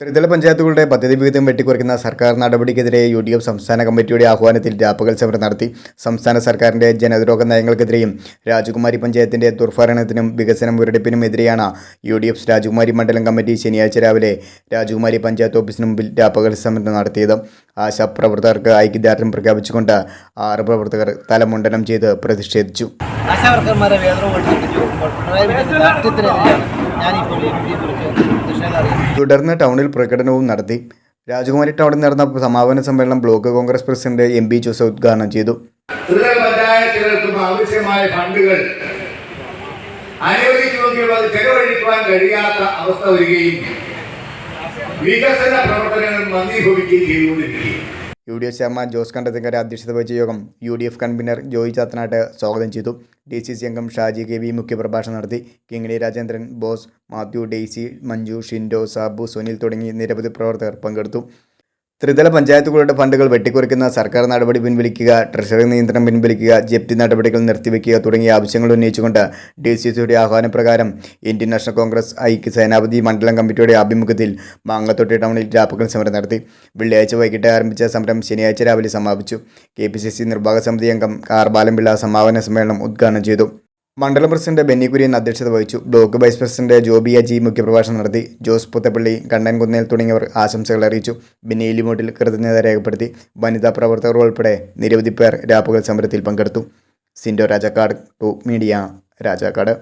ത്രിതല പഞ്ചായത്തുകളുടെ പദ്ധതി വിഹിതം വെട്ടിക്കുറയ്ക്കുന്ന സർക്കാർ നടപടിക്കെതിരെ യു ഡി എഫ് സംസ്ഥാന കമ്മിറ്റിയുടെ ആഹ്വാനത്തിൽ രാപ്പകൽ സമരം നടത്തി. സംസ്ഥാന സർക്കാരിന്റെ ജനദ്രോഹ നയങ്ങൾക്കെതിരെയും രാജകുമാരി പഞ്ചായത്തിന്റെ ദുർഭരണത്തിനും വികസന മുരടിപ്പിനും എതിരെയാണ് യു ഡി എഫ് രാജകുമാരി മണ്ഡലം കമ്മിറ്റി ശനിയാഴ്ച രാവിലെ രാജകുമാരി പഞ്ചായത്ത് ഓഫീസിന് മുമ്പിൽ രാപ്പകൽ സമരം നടത്തിയത്. ആശാപ്രവർത്തകർക്ക് ഐക്യദാർഢ്യം പ്രഖ്യാപിച്ചുകൊണ്ട് ആറ് പ്രവർത്തകർ തലമുണ്ടനം ചെയ്ത് പ്രതിഷേധിച്ചു. ആശാവർക്കർമാരെ വേതനം ഞാനിപ്പോൾ തുടർന്ന് ടൗണിൽ പ്രകടനവും നടത്തി. രാജകുമാരി ടൗണിൽ നടന്ന സമാപന സമ്മേളനം block Congress president M P Joseph ഉദ്ഘാടനം ചെയ്തു. ത്രിതല പഞ്ചായത്തുകൾക്കും ആവശ്യമായ ഫണ്ടുകൾ അനുവദിക്കുമെങ്കിലും അത് ചെലവഴിക്കുവാൻ കഴിയാത്ത അവസ്ഥ വരികയും വികസന പ്രവർത്തനങ്ങൾ മന്ദീഭവിക്കുകയും ചെയ്തുകൊണ്ടിരിക്കുകയും. U D F chairman Jose Kandathinkara അധ്യക്ഷത വഹിച്ച യോഗം U D F convener Joy Chathanattu സ്വാഗതം ചെയ്തു. ഡി സി സി അംഗം ഷാജി കെ വി മുഖ്യപ്രഭാഷണം നടത്തി. കിങ്ങിണി രാജേന്ദ്രൻ ബോസ് മാത്യു ഡെയ്സി മഞ്ജു ഷിൻഡോ സാബു സുനിൽ തുടങ്ങി നിരവധി പ്രവർത്തകർ പങ്കെടുത്തു. ത്രിതല പഞ്ചായത്തുകളുടെ ഫണ്ടുകൾ വെട്ടിക്കുറയ്ക്കുന്ന സർക്കാർ നടപടി പിൻവലിക്കുക ട്രഷറി നിയന്ത്രണം പിൻവലിക്കുക ജപ്തി നടപടികൾ നിർത്തിവെക്കുക തുടങ്ങിയ ആവശ്യങ്ങൾ ഉന്നയിച്ചുകൊണ്ട് ഡി സി സിയുടെ ആഹ്വാനപ്രകാരം ഇന്ത്യൻ നാഷണൽ കോൺഗ്രസ് ഐക്യ സേനാപതി മണ്ഡലം കമ്മിറ്റിയുടെ ആഭിമുഖ്യത്തിൽ മാങ്ങത്തൊട്ടി ടൗണിൽ രാപ്പകൽ സമരം നടത്തി. വെള്ളിയാഴ്ച വൈകിട്ട് ആരംഭിച്ച സമരം ശനിയാഴ്ച രാവിലെ സമാപിച്ചു. കെ പി സി സി നിർവാഹക സമിതി അംഗം ആർ ബാലംപിള്ള സമാപന സമ്മേളനം ഉദ്ഘാടനം ചെയ്തു. മണ്ഡലം പ്രസിഡന്റ് ബെന്നി കുര്യൻ അധ്യക്ഷത വഹിച്ചു. Block vice president Joby Aji മുഖ്യപ്രഭാഷണം നടത്തി. ജോസ് പുത്തപ്പള്ളി കണ്ണൻ കുന്നേൽ തുടങ്ങിയവർ ആശംസകൾ അറിയിച്ചു. ബെന്നി എലിമോട്ടിൽ കൃതജ്ഞത രേഖപ്പെടുത്തി. വനിതാ പ്രവർത്തകർ ഉൾപ്പെടെ നിരവധി പേർ രാപ്പകൽ സമരത്തിൽ പങ്കെടുത്തു. Sindo Rajakkad to media Rajakkad.